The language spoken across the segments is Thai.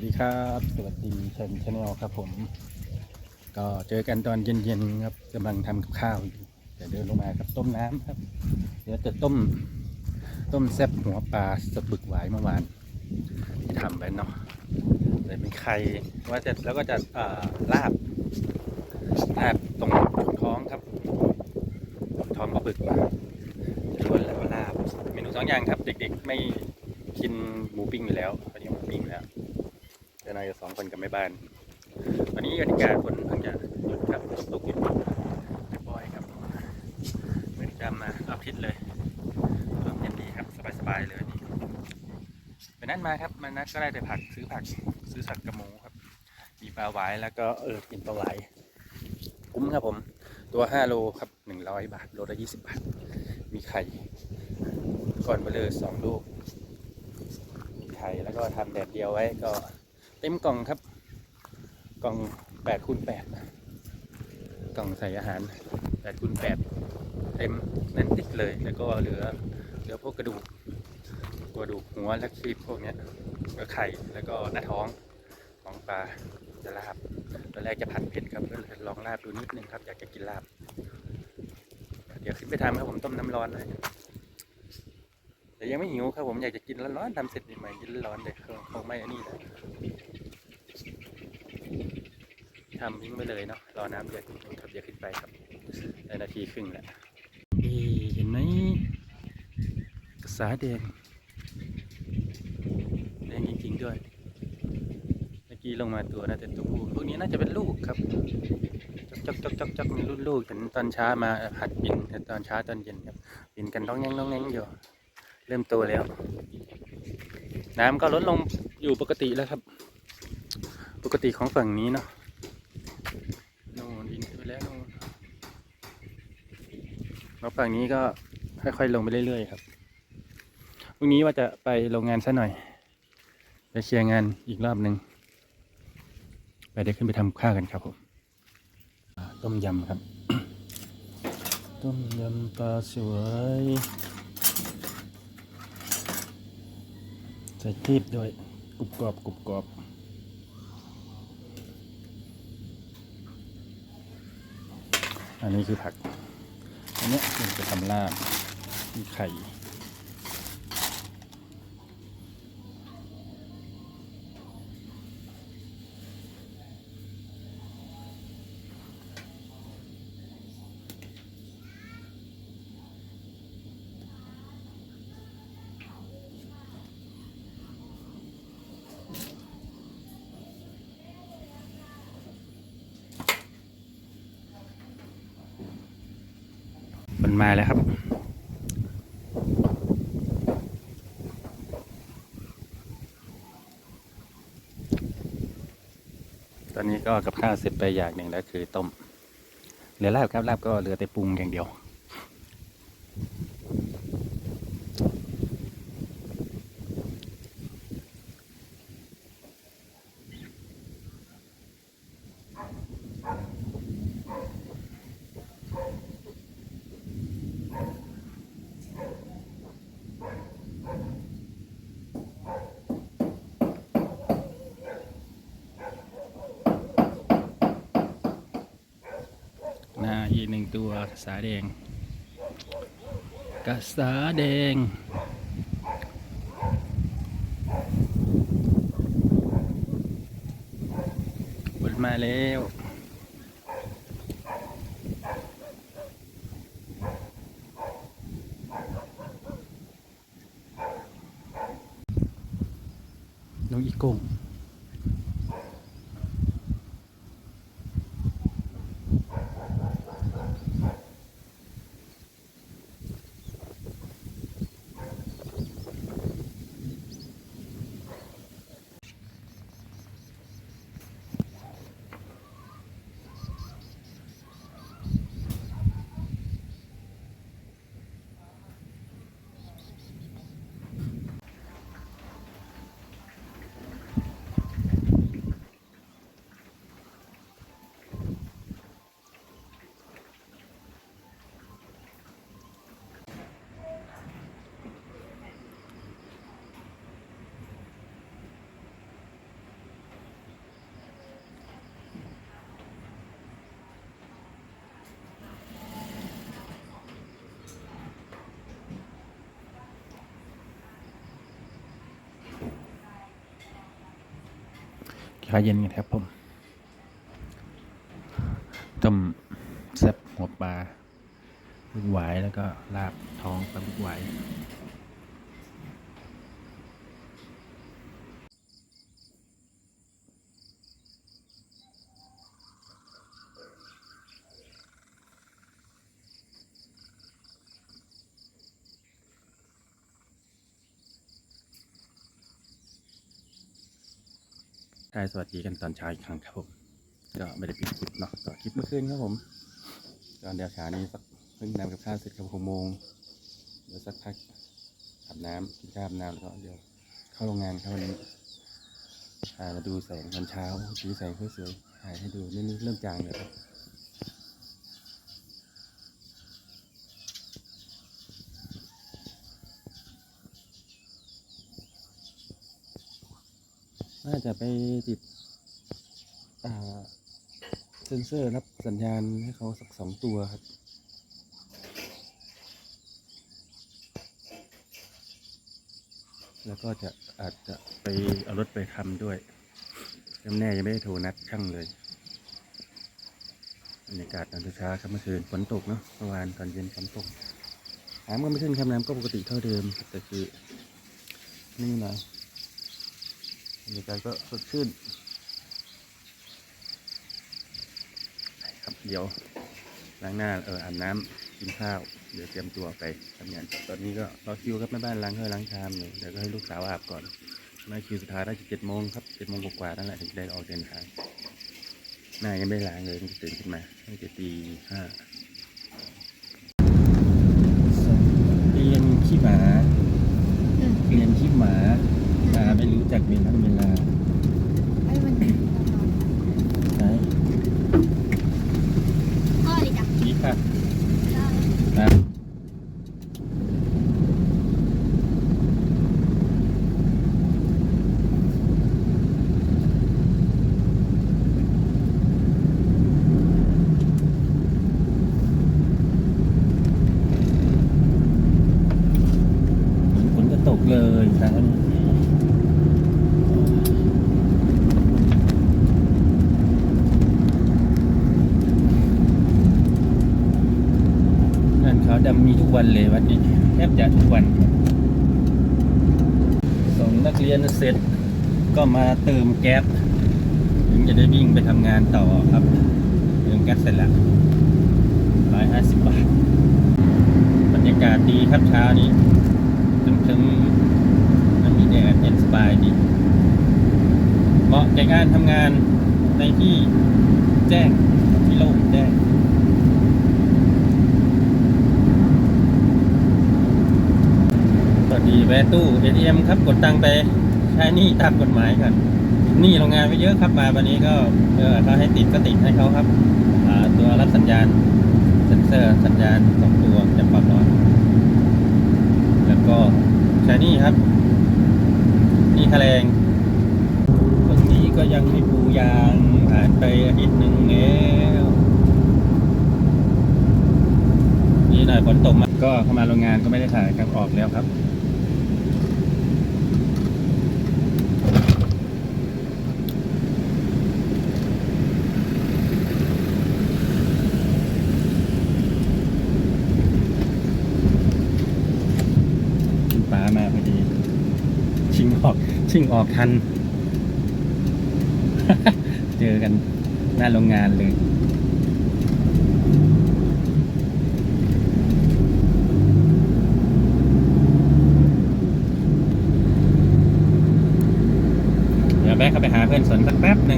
วัสดีครับ สวัสดีเชนชาแนลครับผม ก็เจอกันตอนเย็นๆครับกำลังทำกับข้าวอยู่เดี๋ยวเดินลงมาครับต้มน้ำครับ เดี๋ยวจะต้มต้มแซ่บหัวปลาสดบึกหวายเมื่อวานที่ทำไปเนาะเลยเป็นไข่ว่าจะแล้วก็จะเอ่อลาบลาบตรงท้องครับท้องปลาบึกมาจะล้วนแล้วก็ลาบเมนูสองอย่างครับ เด็กๆไม่กินหมูปิ้งอยู่แล้วตอนนี้หมูปิ้งแล้ว นายสองคนกับแม่บ้าน ตอนนี้บรรยากาศฝนเพิ่งจะหยุดครับตกหยุดเรียบร้อยครับเหมือนจะมาอาทิตย์เลยลมเย็นดีครับสบายๆเลยวันนี่ไปนั่นมาครับมานัดก็ได้แต่ผักซื้อผักซื้อสักกระหมูครับ มีปลาหวายแล้วก็เออกินปลาไหวายคุ้มครับผม ตัว5โลครับ100บาทโลละ20บาท มีไข่ก่อนไปเลยสองลูกไข่แล้วก็ทำแดดเดียวไว้ก็ เต็มกล่องครับ กล่องแปดคูณแปดกล่องใส่อาหารแปดคูณแปดเต็มแน่นติดเลย แล้วก็เหลือเหลือพวกกระดูกกระดูกหัวและครีบพวกนี้ก็ไข่แล้วก็หน้าท้องของปลาจะลาบตอนแรกจะผัดเผ็ดครับก็ลยลองลาบดูนิดนึงครับ อยากจะกินลาบ เดี๋ยวขึ้นไปทำครับผมต้มน้ำร้อนเลย แต่ยังไม่หิวครับผมอยากจะกินร้อนๆทำเสร็จใหม่ๆกินร้อนเลยคงคงไม่อันนี้นะทำทิ้งไปเลยเนาะรอน้ำเดือดนิดนึงครับเดี๋ยวขึ้นไปครับได้นาทีครึ่งแล้วนี่เห็นไหมกระสาแดงแดงจริงๆด้วยเมื่อกี้ลงมาตัวนะแต่ตัวผู้พวกนี้น่าจะเป็นลูกครับจอกจอกจอกจอกมีรุ่นลูกเห็นตอนเช้ามาหัดบินแต่ตอนเช้าตอนเย็นครับบินกันต้องแง่งต้องแง่งอยู่ เริ่มโตแล้ว น้ำก็ลดลงอยู่ปกติแล้วครับ ปกติของฝั่งนี้เนาะโน่นอินไปแล้วโน่นแล้วฝั่งนี้ก็ค่อยๆลงไปเรื่อยๆครับพรุ่งนี้ว่าจะไปโรงงานซะหน่อย ไปเคลียร์งานอีกรอบหนึ่งไปเดี๋ยวขึ้นไปทำข้าวกันครับผมอ่าต้มยำครับ ต้มยำปลาสวย ใส่ทีบด้วยกรุบกรอบกรุบกรอบอันนี้คือผัก อันเนี้ยจะทำลาบมีไข่ มันมาแล้วครับตอนนี้ก็กับข้าวเสร็จไปอย่างหนึ่งแล้วคือต้มเหลือลาบครับลาบก็เหลือแต่ปรุงอย่างเดียว อีกหนึ่งตัวกระสาแดงกระสาแดงบนมาแล้วน้องอีกง ชาเย็นกันครับผมต้มแซ่บหัวปลาลูกหวายแล้วก็ลาบท้องปลาลูกหวาย ทายสวัสดีกันตอนเช้าอีกครั้งครับผม ก็ไม่ได้ปิดคลิปเนาะต่อคลิปเมื่อคืนครับผมตอนเดี๋ยวเช้านี้สักเพิ่งนำกับข้าวเสร็จครับหกโมงเดี๋ยวสักพักอาบน้ำกินข้าวอาบน้ำแล้วก็เดี๋ยวเข้าโรงงานครับวันนี้มาดูแสงตอนเช้าสีแสงสวยๆถ่ายให้ดูนี่นี่เริ่มจางเลยครับ น่าจะไปติดเซนเซอร์รับสัญญาณให้เขาสักสองตัวครับแล้วก็จะอาจจะไปเอารถไปทำด้วยยังแน่ยังไม่ได้โทรนัดช่างเลยบรรยากาศตอนเช้าครับเมื่อคืนฝนตกเนาะเมื่อวานตอนเย็นฝนตกน้ำก็ไม่ขึ้นครับน้ำก็ปกติเท่าเดิมแต่คือนี่หน่อย บรรยากาศก็สดชื่นครับเดี๋ยวล้างหน้าเอออาบน้ำกินข้าว เดี๋ยวเตรียมตัวไปทำงาน ตอนนี้ก็รอคิวครับแม่บ้านล้างถ้วยล้างชามอยู่เดี๋ยวก็ให้ลูกสาวอาบก่อนแม่คิวสุดท้ายได้เจ็ดโมงครับเจ็ดโมงกว่าๆนั่นแหละถึงได้ออกเดินทางหน้ายังไม่ล้างเลยต้องตื่นขึ้นมาตั้งแต่ตีห้าเรียนขี้หมา อืม เรียนขี้หมาต จากเวลาเวลา ไอ้มัน ไหน พ่อเลยจ้ะ นี่ค่ะ ได้ นะ ฝนจะตกเลยเช้านี้งานขาวดำมีทุก วันเลยวันนี้แทบจะทุกวัน ส่งนักเรียนเสร็จก็มาเติมแก๊สถึงจะได้วิ่งไปทำงานต่อครับ เติมแก๊สเสร็จแล้วร้อยห้าสิบบาท บรรยากาศดีครับเช้านี้ถึงๆมันมีแดดเย็นสบายดี เหมาะแก่การทำงานในที่แจ้งที่โล่งแจ้ง สวัสดีแวะตู้ ATM ครับกดตังไปใช้นี่ตามกฎหมายกันนี่โรงงานไปเยอะครับมาวันนี้ก็เออเขาให้ติดก็ติดให้เขาครับตัวรับสัญญาณเซ็นเซอร์สัญญาณสองตัวจับความร้อน แล้วก็ใช้นี่ครับ นี่แถลงตรงนี้ก็ยังไม่ปูยางผ่านไปอาทิตย์หนึ่งแล้วนี่หน่อยฝนตกมาก็เข้ามาโรงงานก็ไม่ได้ถ่ายครับออกแล้วครับ คุณป้ามาพอดี ชิงออก ชิ่งออกทัน เจอกันหน้าโรงงานเลยเดี๋ยวแบกเข้าไปหาเพื่อนสนสักแป๊บหนึ่ง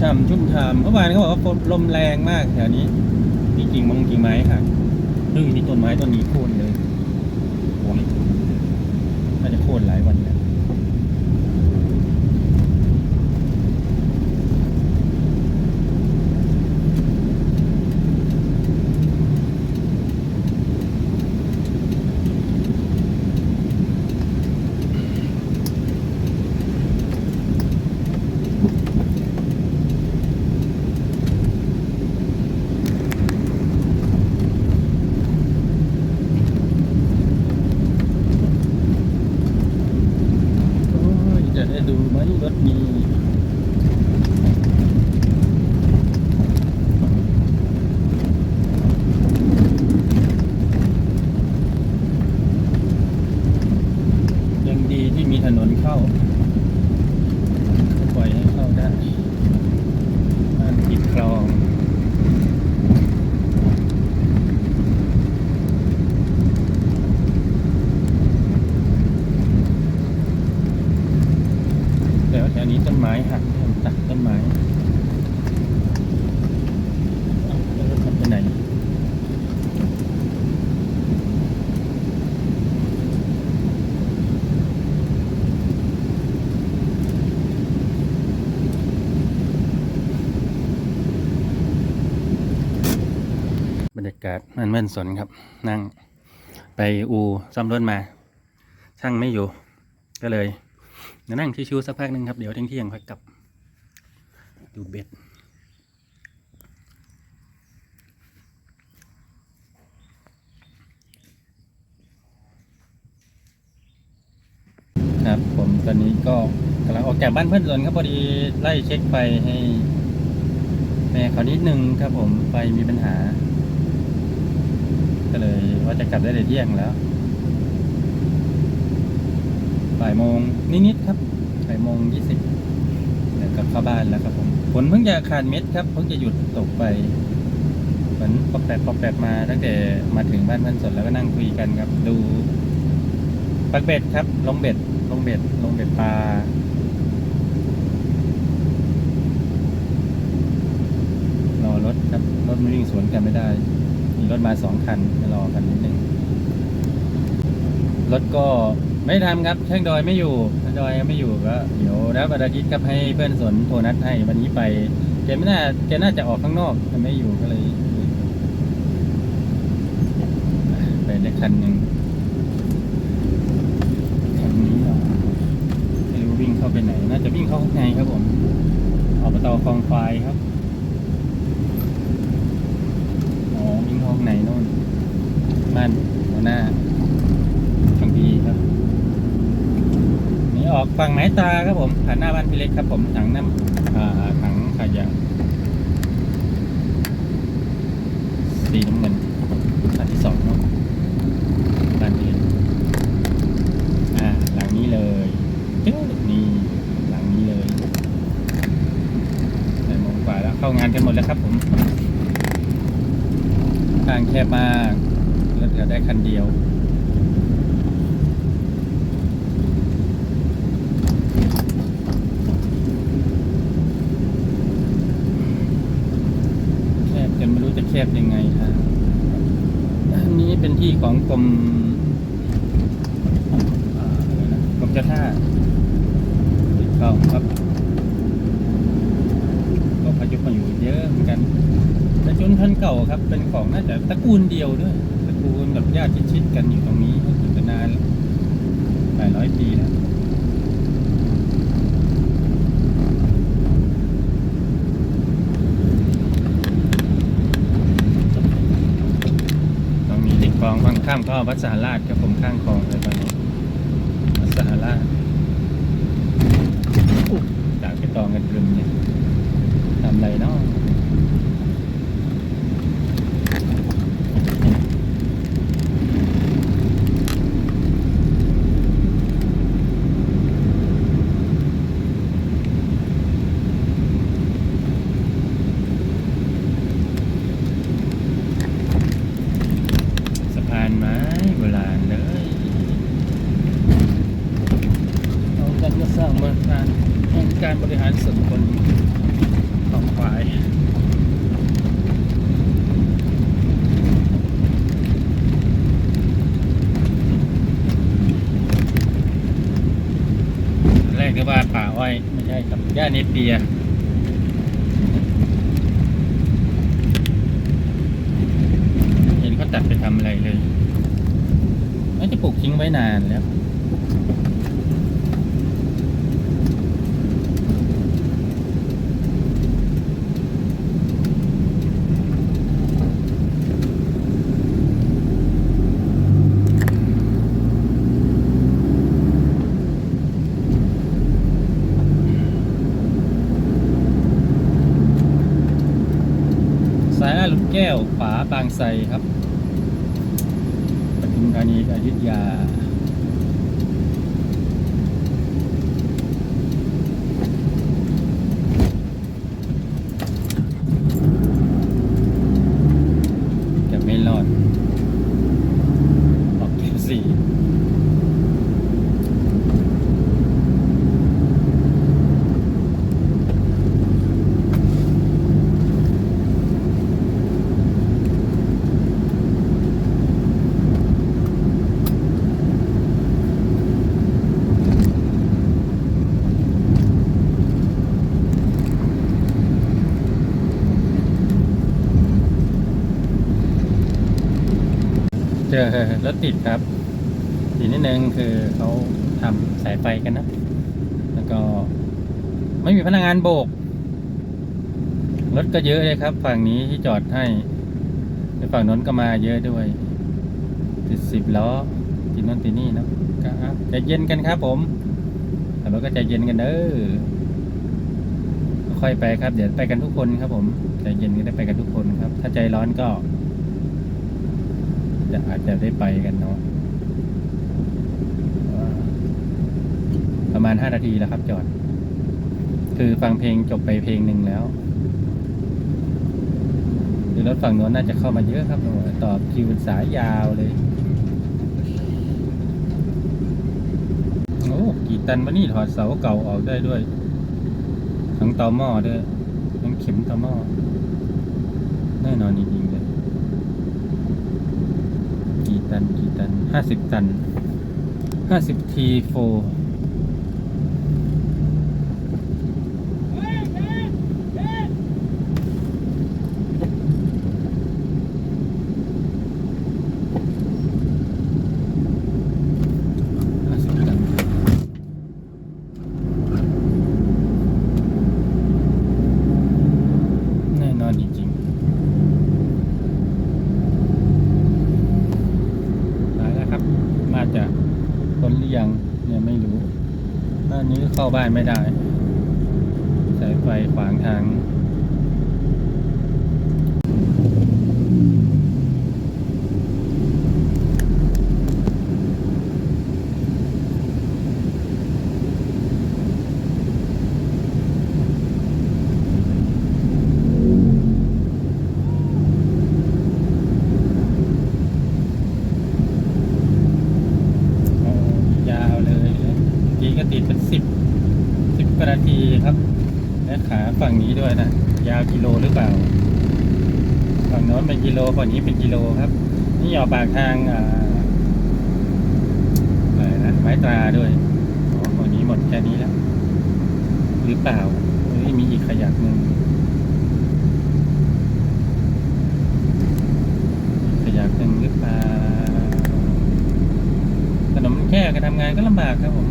ช่ำชุ่มฉ่ำเมื่อวานเขาบอกว่าลมแรงมากแถวนี้ มีกิ่งมงกิ่งไม้ค่ะซึ่งมีต้นไม้ต้นนี้โค่นเลยโอ้ยน่าจะโค่นหลายวันแล้ว โอ้ย จะได้ดูไหมรถมียังดีที่มีถนนเข้า ปล่อยให้เข้าได้บ้านติดคลอง แต่ว่าแถวนี้ต้นไม้หักผมตัดต้นไม้เอ้าแล้วรถมันไปไหน บรรยากาศมันเมื่อนสนครับ นั่งไปอูซ่อมรถมา ช่างไม่อยู่ ก็เลยนั่งชิวๆสักพักหนึ่งครับเดี๋ยวเที่ยงเที่ยงๆค่อยกลับ ดูเบ็ดครับผมตอนนี้ก็กำลังออกจากบ้านเพื่อนสนครับพอดีไล่เช็คไฟให้แม่เขานิดนึงครับผมไฟมีปัญหา จะกลับได้แต่เที่ยงแล้วบ่ายโมงนิดๆครับบ่ายโมงยี่สิบเดี๋ยวกลับเข้าบ้านแล้วครับผมฝนเพิ่งจะขาดเม็ดครับเพิ่งจะหยุดตกไปฝนปอกแปดปอกแปดมาตั้งแต่มาถึงบ้านพื่อนสดแล้วก็นั่งคุยกันครับ ดูปักเบ็ดครับลงเบ็ดลงเบ็ดลงเบ็ดปลารอรถครับรถไมันวิ่งสวนกันไม่ได้ มีรถมาสองคันไปรอกันนิดนึงรถก็ไม่ทำครับช่างดอยไม่อยู่ช่างดอยไม่อยู่ก็เดี๋ยวแล้ววันอาทิตย์ครับให้เพื่อนสนโทรนัดให้วันนี้ไปแกไม่น่าแกน่าจะออกข้างนอกแต่ไม่อยู่ก็เลยไปได้คันหนึ่งคันนี้ไม่รู้วิ่งเข้าไปไหน น่าจะวิ่งเข้าข้างในครับผมอบตคลองควายครับ อ๋อวิ่งเข้างในโน่นบ้านหัวหน้าบางพีครับ นี่ออกฝั่งไม้ตาครับผมผ่านหน้าบ้านพี่เล็กครับผมถังน้ำถังขยะสีน้ำเงินอันที่สองเนาะบ้านพี่เล็กอ่าหลังนี้เลยจึ๊งนี่หลังนี้เลยแต่โมงกว่าแล้วเข้างานกันหมดแล้วครับผม ทางแคบมากรถเหลือได้คันเดียวแคบจนไม่รู้จะแคบยังไงฮะอันนี้เป็นที่ของกรมกรมเจ้าท่าติดเข้าครับ ก็พายุมาอยู่เยอะเหมือนกัน แต่จนคันเก่าครับ เป็นของน่าจะตระกูลเดียวด้วยตระกูลแบบญาติชิดกันอยู่ตรงนี้อยู่กันนานหลายร้อยปีแล้วตรงนี้ติดคลองข้างข้ามก็วัดสหราชครับผมข้างคลองเลยตอนนี้วัดสหราชจากไปตองกันรึมเนี่ยทำไรเนาะพานไม้โบราณเลยเอา การบริหารส่วนตำบลของควายแรกก็ว่าป่าอ้อย ไม่ใช่ครับย่าเนเปียเห็นเขาตัดไปทำอะไรเลยน่าจะปลูกทิ้งไว้นานแล้ว สายลาดหลุม แก้วขวาบางไทรครับปทุมธานีอยุธยา จะไม่รอด ออกเกียร์สี่ เจ อรถติดครับอีกนิดนึงคือเขาทำสายไฟกันนะ แล้วก็ไม่มีพนักงานโบก รถก็เยอะเลยครับ ฝั่งนี้ที่จอดให้ฝั่งนั้นก็มาเยอะด้วยติดสิบล้อติดนั่นติดนี่นะก็ใจเย็นกันครับผมแต่เราก็ใจเย็นกันเด้อค่อยไปครับ เดี๋ยวไปกันทุกคนครับผมใจเย็นก็ได้ไปกันทุกคนครับ ถ้าใจร้อนก็ จะอาจจะได้ไปกันเนาะอ่าประมาณห้านาทีแล้วครับจอด คือฟังเพลงจบไปเพลงหนึ่งแล้วคือรถฝั่งโน้นน่าจะเข้ามาเยอะครับโอ้โหต่อคิวเป็นสายยาวเลยโอ้กี่ตันวะนี่ถอดเสาเก่าออกได้ด้วยทั้งตอหม้อด้วยทั้งเข็มตอหม้อแน่นอนจริงๆเลย กี่ ตันกี่ตันห้าสิบตันห้าสิบทีโฟห้าสิบตันแน่นอนจริงๆ ตายแล้วครับ มาจากคนหรือยังเนี่ยไม่รู้ บ้านนี้เขาบ้านไม่ได้ สายไฟขวางทาง โอ้ยาวเลยทีก็ติดเป็นสิบสิบกว่านาทีครับ และขาฝั่งนี้ ด้วยนะ ยาวกิโลหรือเปล่า ฝั่งโน้นเป็นกิโลฝั่งนี้เป็นกิโลครับ นี่ออกปากทางอ่าอะไรนะไม้ตราด้วยฝั่งนี้หมดแค่นี้แล้ว หรือเปล่าเฮ้ยมีอีกขยักหนึ่งขยักหนึ่งหรือเปล่าถนนมันแค่การทำงานก็ลำบากครับผม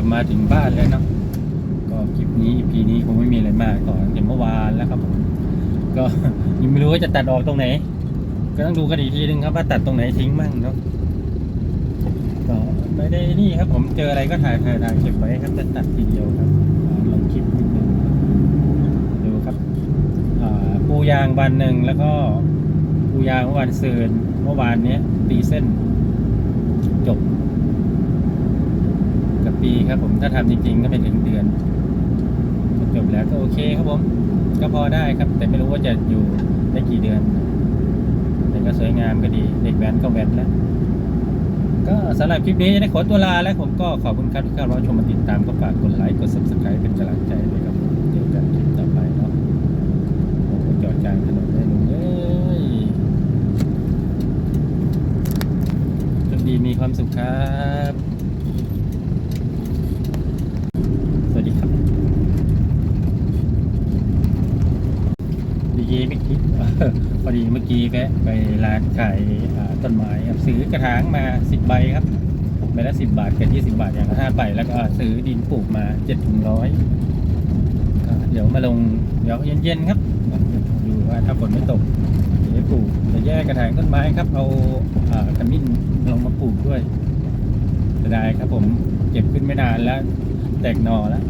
ลับมาถึงบ้านแล้วเนาะก็คลิปนี้ EP นี้คงไม่มีอะไรมากต่อตั้งแต่เมื่อวานแล้วครับผมก็ยังไม่รู้ว่าจะตัดออกตรงไหน ก็ต้องดูกันอีกทีนึงครับว่าตัดตรงไหนทิ้งมั่งเนาะก็ไม่ได้นี่ครับ ผมเจออะไรก็ถ่ายถ่ายถ่ายเก็บไว้ครับจะตัดทีเดียวครับลองคลิปนิดนึงดูครับอ่าปูยางวันหนึ่งแล้วก็ปูยางวันเซืนเมื่อวานเนี้ยตีเส้น จบ ปีครับผมถ้าทำจริงๆก็เป็นถึงเดือนจบแล้วก็โอเคครับผม ก็พอได้ครับ แต่ไม่รู้ว่าจะอยู่ได้กี่เดือน แต่ก็สวยงามก็ดีเด็กแว้นก็แว้นแล้วก็สำหรับคลิปนี้ได้ขอตัวลาแล้วผมก็ขอบคุณครับที่เข้ารับชมมาติดตามก็ฝากกดไลค์กด subscribe เป็นกำลังใจด้วยครับผมเจอกันคลิปต่อไปเนาะโอ้โหจอดกลางถนนได้ลุงเอ้ยจงดีมีความสุขครับ สวัสดีครับ ดีเมื่อกี้พอดีเมื่อกี้แวะไปร้านขายต้นไม้ครับซื้อกระถางมาสิบใบครับใบละสิบบาทกับยี่สิบาทอย่างละห้าใบแล้วก็ซื้อดินปลูกมาเจ็ดถึงร้อยเดี๋ยวมาลงเดี๋ยวเย็นๆครับดูว่าถ้าฝนไม่ตกเดี๋ยวปลูกจะแยกกระถางต้นไม้ครับเอาอ่าขมิ้นลงมาปลูกด้วยจะได้ครับผมเก็บขึ้นไม่นานแล้ว แตกหน่อแล้ว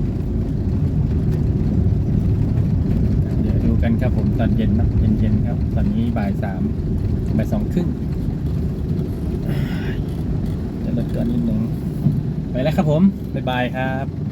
เดี๋ยวดู กันครับผมตอนเย็นเนะเย็นๆครับ ตอนนี้บ่ายสามบ่ายสองครึ่งจะลดตัวนนิดหนึ่งไปแล้วครับผม บ๊ายบายครับ